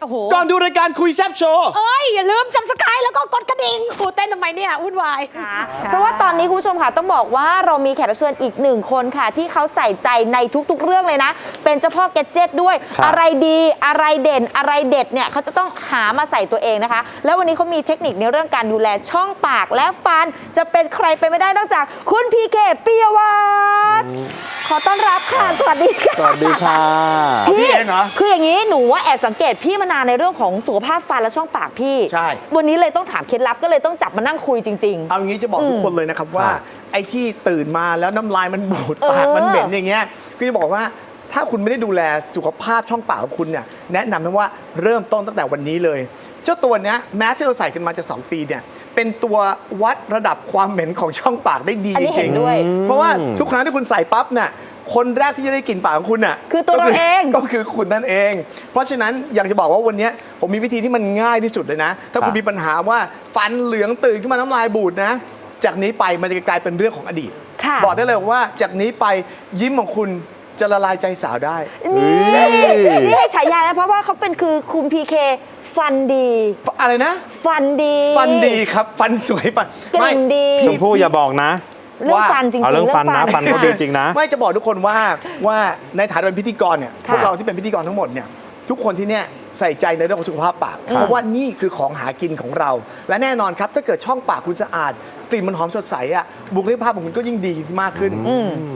โอ้โหก่อนดูรายการคุยแซบโชว์เอ้ย อย่าลืมจับสกายแล้วก็กดกระดิ่งโอ้เต้นทำไมเนี่ยวุ่นวาย เพราะว่าตอนนี้คุณผู้ชมค่ะต้องบอกว่าเรามีแขกรับเชิญอีกหนึ่งคนค่ะ ที่เขาใส่ใจในทุกๆ เรื่องเลยนะ เป็นเจ้าพ่อแกดเจิตด้วย ครับ อะไรดีอะไรเด่นอะไรเด็ดเนี่ยเขาจะต้องหามาใส่ตัวเองนะคะ แล้ววันนี้เขามีเทคนิคในเรื่องการดูแลช่องปากและฟัน จะเป็นใครไปไม่ได้นอกจาก คุณพีเคปิยวัฒน์ขอต้อนรับค่ะสวัสดีค่ะ สวัสดีค่ะ พี่เองเหรอ คืออย่างนี้หนูว่าแอบสังเกตพี่มานานในเรื่องของสุขภาพฟันและช่องปากพี่ ใช่ วันนี้เลยต้องถามเคล็ดลับก็เลยต้องจับมานั่งคุยจริง เอางี้จะบอกทุกคนเลยนะครับว่าครับไอ้ที่ตื่นมาแล้วน้ำลายมันบูดเออปากมันเหม็นอย่างเงี้ยคือจะบอกว่าถ้าคุณไม่ได้ดูแลสุขภาพช่องปากของคุณเนี่ยแนะนำนะว่าเริ่มต้นตั้งแต่วันนี้เลย เจ้าตัวเนี้ยแม้ที่เราใส่กันมาจาก2ปีเนี่ยเป็นตัววัดระดับความเหม็นของช่องปากได้ดีอันจนี้เห็รินงด้วย ๆเพราะว่าทุกครั้งที่คุณใส่ปั๊บเนี่ย คนแรกที่จะได้กลิ่นปากของคุณน่ะคือตัวเราเองก็คือคุณนั่นเอง เพราะฉะนั้นอยากจะบอกว่าวันเนี้ยผมมีวิธีที่มันง่ายที่สุดเลยนะ ถ้าคุณครับมีปัญหาว่าฟันเหลืองตื่นขึ้นมาน้ำลายบูดนะ จากนี้ไปมันจะกลายเป็นเรื่องของอดีตค่ะบอกได้เลยว่าจากนี้ไปยิ้มของคุณจะละลายใจสาวได้ นี่เฮ้ยนี่ให้ฉายานะเพราะว่าเขาเป็นคือคุมพีเคฟันดี อะไรนะ ฟันดี ฟันดีครับ ฟันสวยปันกลิ่นดีชมพู่อย่าบอกนะ เรื่องว่าฟันจริงๆเอาเรื่องฟันนะฟันเขาดีจริงนะ ไม่จะบอกทุกคนว่าว่าในฐานะเป็นพิธีกรเนี่ยค่ะพวกเราที่เป็นพิธีกรทั้งหมดเนี่ยทุกคนที่เนี่ยใส่ใจในเรื่องของสุขภาพปาก เพราะว่านี่คือของหากินของเรา และแน่นอนครับถ้าเกิดช่องปากคุณสะอาดกลิ่นมันหอมสดใสอะบุคลิกภาพของคุณก็ยิ่งดีมากขึ้น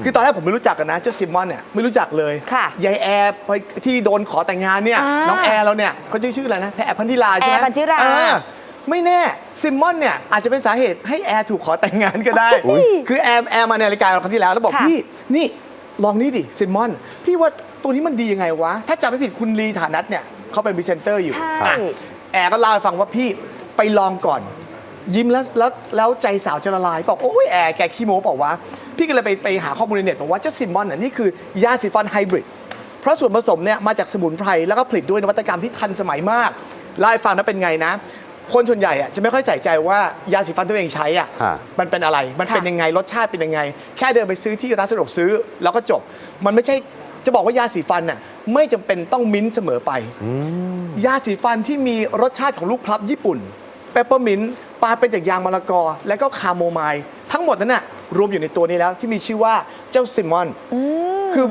คือตอนแรกผมไม่รู้จักกันนะเจ้าซิมมอนเนี่ยไม่รู้จักเลยค่ะยายแอร์ไปที่โดนขอแต่งงานเนี่ยอ่าน้องแอร์เราเนี่ยเขาชื่อชื่ออะไรนะแอร์พันธิลาใช่ไหมแอร์พันธิราเออ ไม่แน่ซิมมอนเนี่ยอาจจะเป็นสาเหตุให้แอร์ถูกขอแต่งงานก็ได้อุ๊ยคือแอร์แอร์มาในรายการเราครั้งที่แล้วแล้วบอกค่ะพี่นี่ลองนี่ดิซิมมอน พี่ว่าตัวนี้มันดียังไงวะ ถ้าจำไม่ผิดคุณลีฐานัทเนี่ยเขาเป็นพรีเซนเตอร์อยู่ใช่อะแอร์ก็เล่าให้ฟังว่าพี่ไปลองก่อน ยิ้มแล้วแล้วแล้วใจสาวจะละลาย บอกโอ้ยแอร์แกขี้โม้บอกว่า พี่ก็เลยไปไปหาข้อมูลในเน็ตบอกว่าเจ้าซิมมอนน่ะนี่คือยาสีฟันไฮบริดเพราะส่วนผสมเนี่ยมาจากสมุนไพรแล้วก็ผลิตด้วยนวัตกรรมที่ทันสมัยมากเล่าให้ฟังนะเป็นไงนะ คนส่วนใหญ่อะจะไม่ค่อยใส่ใจว่ายาสีฟันที่ตัวเองใช้อะฮะ มันเป็นอะไร มันเป็นค่ะยังไง รสชาติเป็นยังไง แค่เดินไปซื้อที่ร้านสะดวกซื้อแล้วก็จบ มันไม่ใช่ จะบอกว่ายาสีฟันน่ะไม่จำเป็นต้องมิ้นท์เสมอไป ยาสีฟันที่มีรสชาติของลูกพลับญี่ปุ่น เปปเปอร์มินต์ปลาเป็นจากยางมะละกอ และก็คาโมไมล์ทั้งหมดนั้นน่ะรวมอยู่ในตัวนี้แล้วที่มีชื่อว่าเจ้าซิมมอน คือ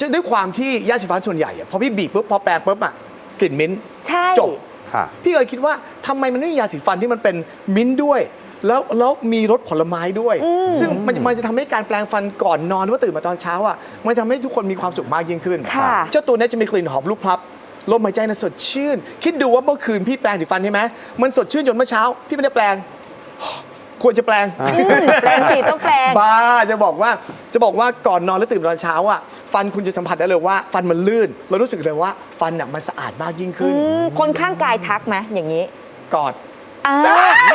จะด้วยความที่ยาสีฟันส่วนใหญ่อะพอพี่บีบปุ๊บพอแปรงปุ๊บอะกลิ่นมิ้นท์ใช่ จบ ค่ะพี่ก็เลยคิดว่าทำไมมันไม่มียาสีฟันที่มันเป็นมิ้นท์ด้วย แล้วแล้วมีรสผลไม้ด้วย ซึ่งมันมันจะทำให้การแปลงฟันก่อนนอนหรือว่าตื่นมาตอนเช้าอะมันทำให้ทุกคนมีความสุขมากยิ่งขึ้น ค่ะเจ้าตัวเนี้ยจะมีกลิ่นหอมลูกพลับลมหายใจน่ะสดชื่น คิดดูว่าเมื่อคืนพี่แปลงสีฟันใช่ไหมมันสดชื่นจนเมื่อเช้า พี่ไม่ได้แปลง ควรจะแปลง อืมแปลงสีต้องแปลง บ้าจะบอกว่าจะบอกว่าก่อนนอนแล้วตื่นตอนเช้าอะ ฟันคุณจะสัมผัสได้เลยว่า ฟันมันลื่น เรารู้สึกเลยว่าฟันน่ะมันสะอาดมากยิ่งขึ้น อืมคนข้างกายทักไหมอย่างนี้กอด อ่า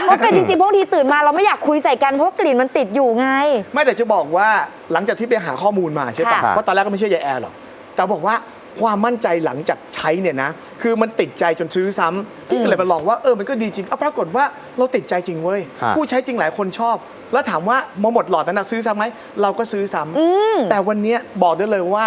เพราะเป็นจริงๆเพราะบางทีตื่นมาเราไม่อยากคุยใส่กันเพราะว่ากลิ่นมันติดอยู่ไง ไม่แต่จะบอกว่าหลังจากที่ไปหาข้อมูลมาใช่ปะค่ะ เพราะตอนแรกก็ไม่เชื่อยายแอร์หรอก แต่บอกว่า ความมั่นใจหลังจากใช้เนี่ยนะ คือมันติดใจจนซื้อซ้ำพี่ก็เลยไปลองว่าเออมันก็ดีจริงเอาปรากฏว่าเราติดใจจริงเว้ย ฮะ ผู้ใช้จริงหลายคนชอบ แล้วถามว่ามาหมดหลอดนั้นนะซื้อซ้ำไหมเราก็ซื้อซ้ำแต่วันเนี้ยบอกได้เลยว่า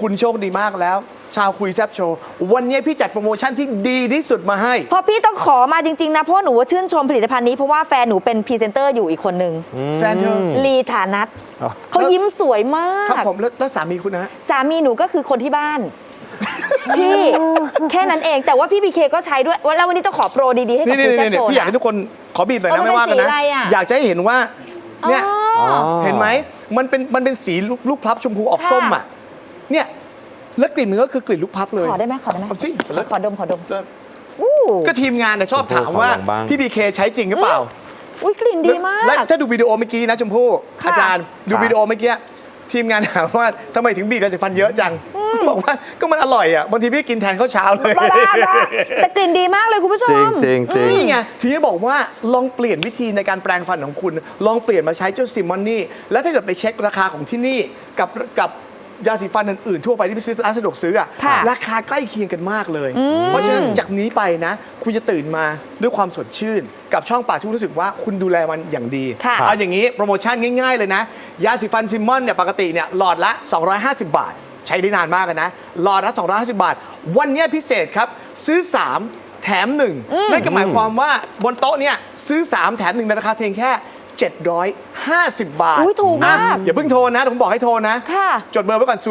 คุณโชคดีมากแล้ว ชาวคุยแซบโชว์วันเนี้ยพี่จัดโปรโมชั่นที่ดีที่สุดมาให้ เพราะพี่ต้องขอมาจริง ๆ นะ เพราะว่าหนูว่าชื่นชมผลิตภัณฑ์นี้ เพราะว่าแฟนหนูเป็นพรีเซนเตอร์อยู่อีกคนนึงแฟนเธอลีฐานัทอ๋อ เขายิ้มสวยมากครับผมแล้วแล้วสามีคุณนะฮะ สามีหนูก็คือคนที่บ้าน พี่แค่นั้นเองแต่ว่าพี่พีเคก็ใช้ด้วยแล้ววันนี้ต้องขอโปรดีๆให้กับนี่คุณนี่แซ่บนี่โชว์พี่อยากนะ ให้ทุกคนขอบีบหน่อยเออนะมันไม่ว่ากันนะเป็นสีอะไรอะ อยากจะให้เห็นว่าเนี่ยอ๋อ เห็นไหมมันเป็นมันเป็นสีลูกลูกพลับชมพูออกค่ะ ส้มอะเนี่ยแล้วกลิ่นมันก็คือกลิ่นลูกพลับเลย ขอได้ไหมขอได้ไหมเอาสิ ขอขอดมขอดมอู้ก็ทีมงานเนี่ยชอบถามว่าขอลองบ้าง พี่บีเคใช้จริงหรือเปล่า อุ้ยกลิ่นดีมากและถ้าดูวิดีโอเมื่อกี้นะชมพู่ค่ะ อาจารย์ดูวิดีโอเมื่อกี้ ทีมงานถามว่าทำไมถึงบีบยาสีฟันเยอะจัง บอกว่าก็มันอร่อยอะบางทีพี่กินแทนข้าวเช้าเลย บ้าบ้าบ้าแต่กลิ่นดีมากเลยคุณผู้ชจริงมจริงจริง นี่ไงถึงจะบอกว่าลองเปลี่ยนวิธีในการแปลงฟันของคุณ ลองเปลี่ยนมาใช้เจ้าซิมมอนนี่ แล้วถ้าเกิดไปเช็คราคาของที่นี่ กับกับยาสีฟันอื่นๆทั่วไปที่ไปซื้อร้านสะดวกซื้ออะค่ะราคาใกล้เคียงกันมากเลย เพราะฉะนั้นจากนี้ไปนะ คุณจะตื่นมาด้วยความสดชื่น กับช่องปากที่รู้สึกว่าคุณดูแลมันอย่างดีค่ะ เอาอย่างนี้โปรโมชั่นง่าย ๆ เลยนะ ยาสีฟันซิมมอนเนี่ยปกติเนี่ยหลอดละ 250 บาท ใช้ได้นานมากเลยนะ หลอดละ 250 บาท วันเนี้ยพิเศษครับ ซื้อ 3 แถม 1 นั่นก็หมายความว่าบนโต๊ะเนี่ยซื้อ 3 แถม 1 ในราคาเพียงแค่ 750 บาท อุ๊ยถูกมากอะอย่าเพิ่งโทรนะ ผมบอกให้โทรนะ ค่ะ จดเบอร์ไว้ก่อน 02 090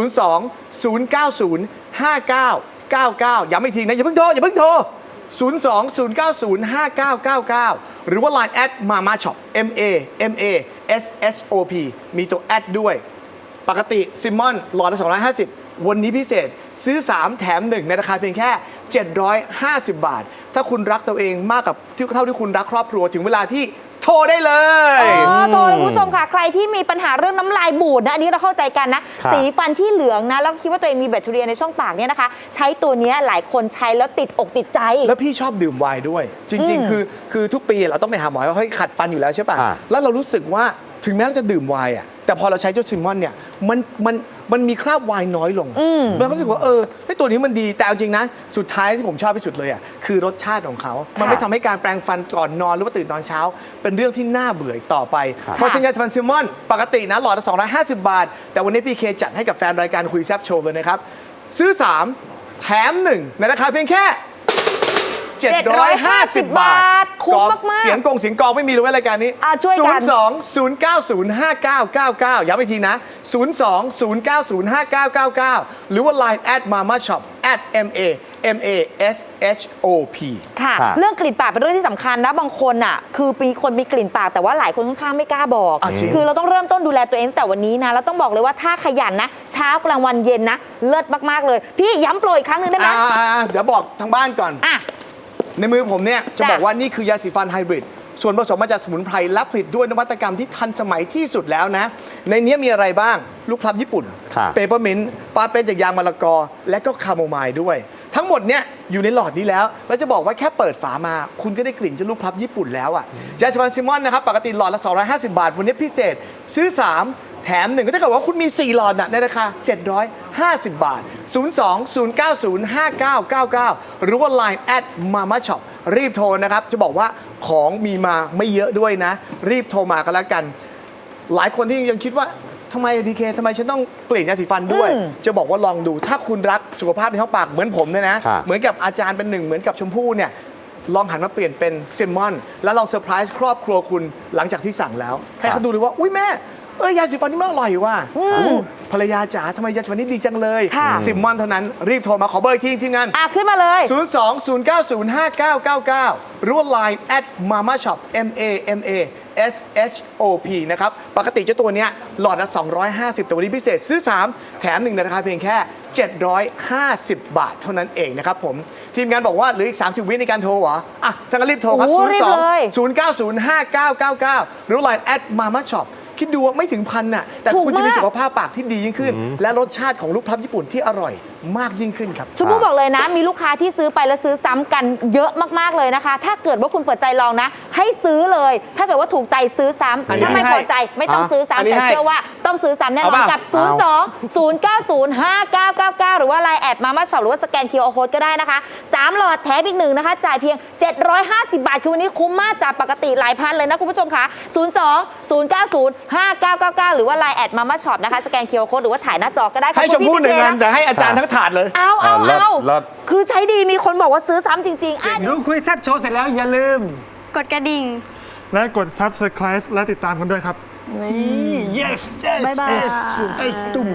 5999 ย้ำอีกทีนะ อย่าเพิ่งโทร อย่าเพิ่งโทร 02 090 5999 หรือว่า Line แอดมามาช็อป M A M A S S O P มีตัวแอดด้วย ปกติซิมมอนหลอดละ250 วันนี้พิเศษซื้อ 3 แถม 1 ในราคาเพียงแค่ 750 บาท ถ้าคุณรักตัวเองมากกับเท่าที่คุณรักครอบครัวถึงเวลาที่ โทรได้เลยอ๋อโทรเลยคุณผู้ชมค่ะ ใครที่มีปัญหาเรื่องน้ำลายบูดนะ อันนี้เราเข้าใจกันนะ ครับ สีฟันที่เหลืองนะ แล้วคิดว่าตัวเองมีแบคทีเรียในช่องปากเนี่ยนะคะ ใช้ตัวเนี้ยหลายคนใช้แล้วติดอกติดใจ แล้วพี่ชอบดื่มไวน์ด้วย จริง อืม ๆ คือคือทุกปีเราต้องไปหาหมอเขาให้ขัดฟันอยู่แล้วใช่ป่ะ อ่า แล้วเรารู้สึกว่าถึงแม้เราจะดื่มไวน์อะ แต่พอเราใช้เจ้าซิมมอนเนี่ยมันมันมันมีคราบไวน์น้อยลงเราก็รู้สึกว่าเออไอ้ตัวนี้มันดีแต่เอาจริงนะ สุดท้ายที่ผมชอบที่สุดเลยอะคือรสชาติของเขา มันไม่ทำให้การแปรงฟันก่อนนอนหรือว่าตื่นตอนเช้า เป็นเรื่องที่น่าเบื่ออีกต่อไป เพราะฉะนั้นยาสีฟันซิมมอน ปกตินะหลอดละ250 บาท แต่วันนี้พีเคจัดให้กับแฟนรายการคุยแซบโชว์เลยนะครับซื้อ3แถม1ในราคาเพียงแค่ 750 บาท คุ้มกองมาก ๆ เสียงกงเสียงกองไม่มีเลยเว้ยรายการนี้อะช่วยกัน 02 090 5999 ย้ำอีกทีนะ 02 090 5999 หรือว่า Line at mama shop at m a m a s h o p ค่ะครับเรื่องกลิ่นปากเป็นเรื่องที่สำคัญนะ บางคนอะ คือมีคนมีกลิ่นปากแต่ว่าหลายคนค่อนข้างไม่กล้าบอก อะจริง คือเราต้องเริ่มต้นดูแลตัวเองตั้งแต่วันนี้นะ แล้วต้องบอกเลยว่าถ้าขยันนะ เช้ากลางวันเย็นนะ เลิศมาก ๆ เลย พี่ย้ำโปรอีกครั้งหนึ่งได้ไหม อ่าๆๆเดี๋ยวบอกทางบ้านก่อน อะ ในมือผมเนี่ยจะจ้ะบอกว่านี่คือยาสีฟันไฮบริดส่วนผสมมาจากสมุนไพรและผลิตด้วยนวัตกรรมที่ทันสมัยที่สุดแล้วนะ ในนี้มีอะไรบ้าง ลูกพลับญี่ปุ่นครับเปเปอร์มินต์ปลาเป็นจากยางมะละกอ และก็คาโมไมล์ด้วย ทั้งหมดเนี่ยอยู่ในหลอดนี้แล้ว แล้วจะบอกว่าแค่เปิดฝามา คุณก็ได้กลิ่นจากลูกพลับญี่ปุ่นแล้วอะยาสีฟันซิมอนนะครับปกติหลอดละ 250 บาท วันนี้พิเศษซื้อ 3 แถมหนึ่งก็ถ้าเกิดว่าคุณมี 4 หลอดน่ะในราคา 750 บาท 02 090 5999 หรือว่า Line at mama shop รีบโทรนะครับ จะบอกว่าของมีมาไม่เยอะด้วยนะ รีบโทรมากันแล้วกัน หลายคนที่ยังคิดว่าทำไมดีเคทำไมฉันต้องเปลี่ยนยาสีฟันด้วยอืมจะบอกว่าลองดู ถ้าคุณรักสุขภาพในท้องปากเหมือนผมเนี่ยนะครับเหมือนกับอาจารย์เป็นหนึ่ง เหมือนกับชมพู่เนี่ย ลองหันมาเปลี่ยนเป็นเซมมอน แล้วลองเซอร์ไพรส์ครอบครัวคุณหลังจากที่สั่งแล้ว ให้เขาดูเลยว่า อุ้ยแม่ เอ้ยยาสีฟันนี่มันอร่อยว่ะอู้ภรรยาจ๋าทำไมยาสีฟันนี่ดีจังเลยค่ะซิมมอนเท่านั้นรีบโทรมาขอเบอร์อีกทีทีมงาน อะ ขึ้นมาเลย 02 090 5999 หรือว่า Line at mama shop m a m a s h o p นะครับ ปกติเจ้าตัวเนี้ยหลอดละ 250 แต่วันนี้พิเศษซื้อ 3 แถม1ในราคาเพียงแค่ 750 บาทเท่านั้นเองนะครับผม ทีมงานบอกว่าเหลืออีก 30 วิในการโทรเหรอ อะถ้างั้นรีบโทรครับ โอ้รีบเลย 02 090 5999 หรือ Line at mama shop คิดดูว่าไม่ถึงพันน่ะ แต่ถูกคุณจะมีมาก สุขภาพปากที่ดียิ่งขึ้น และรสชาติของลูกพลับญี่ปุ่นที่อร่อย มากยิ่งขึ้นครับ ชมพู่บอกเลยนะ มีลูกค้าที่ซื้อไปแล้วซื้อซ้ำกันเยอะมากๆเลยนะคะ ถ้าเกิดว่าคุณเปิดใจลองนะ ให้ซื้อเลย ถ้าเกิดว่าถูกใจซื้อซ้อันำนี้ถ้าไม่ให้พอใจไม่ต้องอะซื้ออันนี้ซ้ำแต่ให้เชื่อว่าต้องซื้อซ้ำแน่นเอาอนเปล่า กับ 0 2 0 9 0 5 9 9 9 หรือว่า Line แอดมามาช็อปหรือว่าสแกน QR Code ก็ได้นะคะ 3 หลอดแถมอีกหนึ่งนะคะ จ่ายเพียง 750 บาท คือวันนี้คุ้มมากจากปกติหลายพันเลยนะคุณผู้ชมค่ะ0 2 0 9 0 5 9 9 9 หรือว่า Line แอดมามาช็อปนะคะสแกน QR Code หรือว่าถ่ายหน้าจอก็ได้ขอบให้คุณชมพู่หนึ่งพี่งานเจแต่ให้อาจารย์ทั้งถาดเลย เอาเอาเออเลิศเอาเลิศคือใช้ดีมีคนบอกว่าซื้อซ้ำจริงๆอะดูคุยแซบโชว์เสร็จแล้วอย่าลืม กดกระดิ่ง และกด subscribe และติดตามกันด้วยครับ นี่ yes yes บ๊ายบาย yes ไอ้ตุ่ม